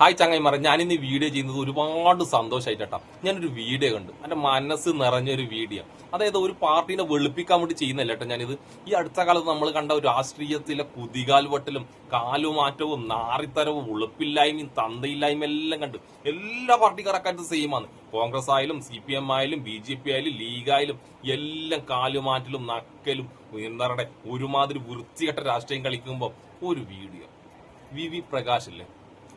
Hi ചങ്ങായിമാർ ഞാൻ ഇന്ന് video ചെയ്യുന്നത് ഒരുപാട് സന്തോഷമായിട്ടാ ഞാനൊരു വീഡിയോ കണ്ടു. എന്റെ മനസ്സ് നിറഞ്ഞൊരു വീഡിയോ അതായത് ഒരു പാർട്ടീനെ വെളുപ്പിക്കാൻ വേണ്ടി ചെയ്യുന്നില്ല കേട്ടോ ഞാനിത്. ഈ അടുത്ത കാലത്ത് നമ്മൾ കണ്ട ഒരു രാഷ്ട്രീയത്തിലെ കുതികാൽ വട്ടലും കാലുമാറ്റവും നാറിത്തരവും ഉളുപ്പില്ലായ്മയും തന്തയില്ലായ്മയും എല്ലാം കണ്ട്. എല്ലാ പാർട്ടിക്കാരക്കാരും സെയിം ആണ്. കോൺഗ്രസ് ആയാലും സി പി എം ആയാലും ബി ജെ പി ആയാലും ലീഗായാലും എല്ലാം കാലുമാറ്റലും നക്കലും എന്താ ഒരുമാതിരി വൃത്തികെട്ട രാഷ്ട്രീയം കളിക്കുമ്പോൾ ഒരു വീഡിയോ വി വി പ്രകാശ് ഇല്ലേ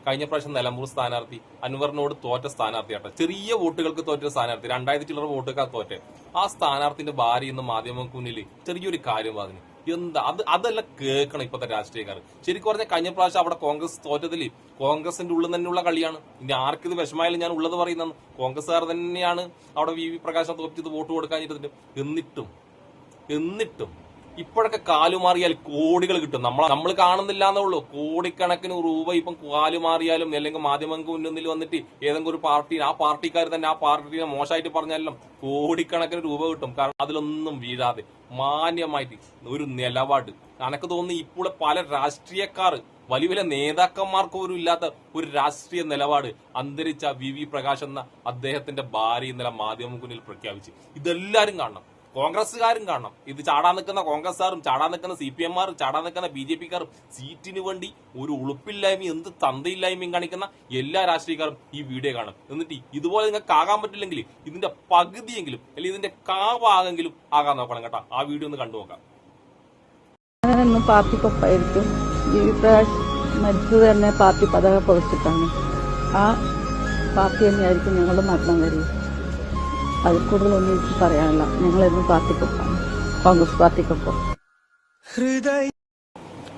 കഴിഞ്ഞ പ്രാവശ്യം നിലമ്പൂർ സ്ഥാനാർത്ഥി അൻവറിനോട് തോറ്റ സ്ഥാനാർത്ഥി ആട്ടെ ചെറിയ വോട്ടുകൾക്ക് തോറ്റ സ്ഥാനാർത്ഥി. രണ്ടായിരത്തി ചില്ലറ വോട്ടുകാർ തോറ്റ. ആ സ്ഥാനാർത്ഥിന്റെ ഭാര്യ ഇന്ന് മാധ്യമങ്ങൾക്ക് മുന്നിൽ ചെറിയൊരു കാര്യം പറഞ്ഞു. എന്താ? അത് അതല്ല കേൾക്കണം ഇപ്പോഴത്തെ രാഷ്ട്രീയക്കാർ ശരിക്കും പറഞ്ഞാൽ കഴിഞ്ഞ പ്രാവശ്യം അവിടെ കോൺഗ്രസ് തോറ്റതിൽ കോൺഗ്രസിന്റെ ഉള്ളിൽ തന്നെയുള്ള കളിയാണ്. ഇനി ആർക്കിത് വിഷമായാലും ഞാൻ ഉള്ളത് പറയുന്നത് കോൺഗ്രസ്സുകാർ തന്നെയാണ് അവിടെ വി വി പ്രകാശം തോറ്റത് വോട്ട് കൊടുക്കാഞ്ഞിട്ട് എന്നിട്ടും എന്നിട്ടും ഇപ്പോഴൊക്കെ കാലുമാറിയാൽ കോടികൾ കിട്ടും. നമ്മൾ നമ്മൾ കാണുന്നില്ല എന്നേ ഉള്ളൂ. കോടിക്കണക്കിന് രൂപ ഇപ്പം കാലുമാറിയാലും അല്ലെങ്കിൽ മാധ്യമങ്ങൾക്ക് മുന്നിൽ വന്നിട്ട് ഏതെങ്കിലും ഒരു പാർട്ടി ആ പാർട്ടിക്കാർ തന്നെ ആ പാർട്ടിയെ മോശമായിട്ട് പറഞ്ഞാലും കോടിക്കണക്കിന് രൂപ കിട്ടും. കാരണം അതിലൊന്നും വീഴാതെ മാന്യമായിട്ട് ഒരു നിലപാട്. കണക്ക് തോന്നുന്നു ഇപ്പോൾ പല രാഷ്ട്രീയക്കാർ വലിയ വലിയ നേതാക്കന്മാർക്ക് പോലും ഇല്ലാത്ത ഒരു രാഷ്ട്രീയ നിലപാട് അന്തരിച്ച വി വി പ്രകാശ് എന്ന അദ്ദേഹത്തിന്റെ ഭാര്യ ഇന്നലെ മാധ്യമങ്ങൾക്ക് മുന്നിൽ പ്രഖ്യാപിച്ചു. ഇതെല്ലാരും കാണണം. കോൺഗ്രസ്സുകാരും കാണണം. ഇത് ചാടാൻ നിൽക്കുന്ന കോൺഗ്രസ്സുകാരും ചാടാൻ നിൽക്കുന്ന സി പി എംമാരും ചാടാൻ നിൽക്കുന്ന ബി ജെ പിക്കാരും സീറ്റിന് വേണ്ടി ഒരു ഉളുപ്പില്ലായ്മയും എന്ത് തന്തയില്ലായ്മയും കാണിക്കുന്ന എല്ലാ രാഷ്ട്രീയക്കാരും ഈ വീഡിയോ കാണും. എന്നിട്ട് ഇതുപോലെ നിങ്ങൾക്ക് ആകാൻ പറ്റില്ലെങ്കിൽ ഇതിന്റെ പകുതിയെങ്കിലും അല്ലെങ്കിൽ ഇതിന്റെ കാവാകെങ്കിലും ആകാൻ നോക്കണം കേട്ടോ. ആ വീഡിയോ ഒന്ന് കണ്ടു നോക്കാം. വി പ്രകാശ് മരിച്ചത് തന്നെ പാർട്ടി പതാക പൊളിച്ചിട്ടാണ്. ആ പാർട്ടി തന്നെയായിരിക്കും ഞങ്ങളുടെ മരണം വരെ. അതിൽ കൂടുതലൊന്നും എനിക്ക് പറയാനില്ല. ഞങ്ങളെന്നും പാർട്ടിക്കൊപ്പം കോൺഗ്രസ് പാർട്ടിക്കൊപ്പം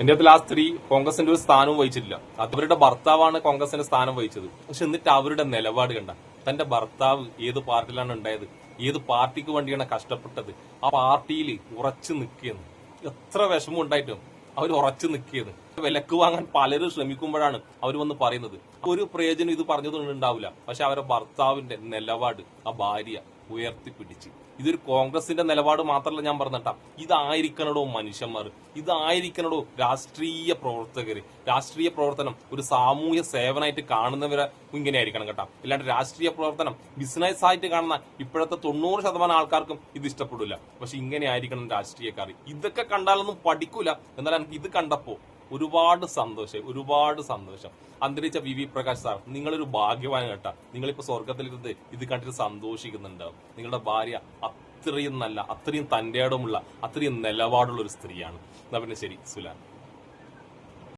അടുത്തിൽ ആ സ്ത്രീ കോൺഗ്രസിന്റെ ഒരു സ്ഥാനവും വഹിച്ചിട്ടില്ല. അവരുടെ ഭർത്താവാണ് കോൺഗ്രസിന്റെ സ്ഥാനം വഹിച്ചത്. പക്ഷെ എന്നിട്ട് അവരുടെ നിലപാട് കണ്ട. തന്റെ ഭർത്താവ് ഏത് പാർട്ടിയിലാണ് ഉണ്ടായത്? ഏത് പാർട്ടിക്ക് വേണ്ടിയാണ് കഷ്ടപ്പെട്ടത്? ആ പാർട്ടിയിൽ ഉറച്ചു നിൽക്കിയെന്ന് എത്ര വിഷമം ഉണ്ടായിട്ടും. അവർ ഉറച്ചു നിൽക്കിയത് വിലക്ക് വാങ്ങാൻ പലരും ശ്രമിക്കുമ്പോഴാണ് അവർ വന്ന് പറയുന്നത്. ഒരു പ്രയോജനം ഇത് ഉണ്ടാവില്ല പക്ഷെ അവരുടെ ഭർത്താവിന്റെ നിലപാട് ആ ഭാര്യ ഉയർത്തിപ്പിടിച്ച്. ഇതൊരു കോൺഗ്രസിന്റെ നിലപാട് മാത്രമല്ല ഞാൻ പറഞ്ഞട്ടാ. ഇതായിരിക്കണടോ മനുഷ്യന്മാർ ഇതായിരിക്കണടോ രാഷ്ട്രീയ പ്രവർത്തകർ രാഷ്ട്രീയ പ്രവർത്തനം ഒരു സാമൂഹ്യ സേവനമായിട്ട് കാണുന്നവരെ ഇങ്ങനെ ആയിരിക്കണം കേട്ടോ. അല്ലാണ്ട് രാഷ്ട്രീയ പ്രവർത്തനം ബിസിനസ് ആയിട്ട് കാണുന്ന ഇപ്പോഴത്തെ തൊണ്ണൂറ് ശതമാനം ആൾക്കാർക്കും ഇത് ഇഷ്ടപ്പെടില്ല. പക്ഷെ ഇങ്ങനെ ആയിരിക്കണം രാഷ്ട്രീയക്കാർ ഇതൊക്കെ കണ്ടാലൊന്നും പഠിക്കൂല. എന്നാൽ എനിക്ക് ഇത് കണ്ടപ്പോ ഒരുപാട് സന്തോഷം ഒരുപാട് സന്തോഷം. അന്തരിച്ച വി. വി. പ്രകാശ് സാർ നിങ്ങളൊരു ഭാഗ്യവാൻ കേട്ടാ. നിങ്ങളിപ്പോ സ്വർഗത്തിലിരുന്ന് ഇത് കണ്ടിട്ട് സന്തോഷിക്കുന്നുണ്ടാവും. നിങ്ങളുടെ ഭാര്യ അത്രയും നല്ല അത്രയും തന്റെ ഇടമുള്ള അത്രയും നിലപാടുള്ള ഒരു സ്ത്രീയാണ്. എന്നാ പിന്നെ ശരി സുലാൻ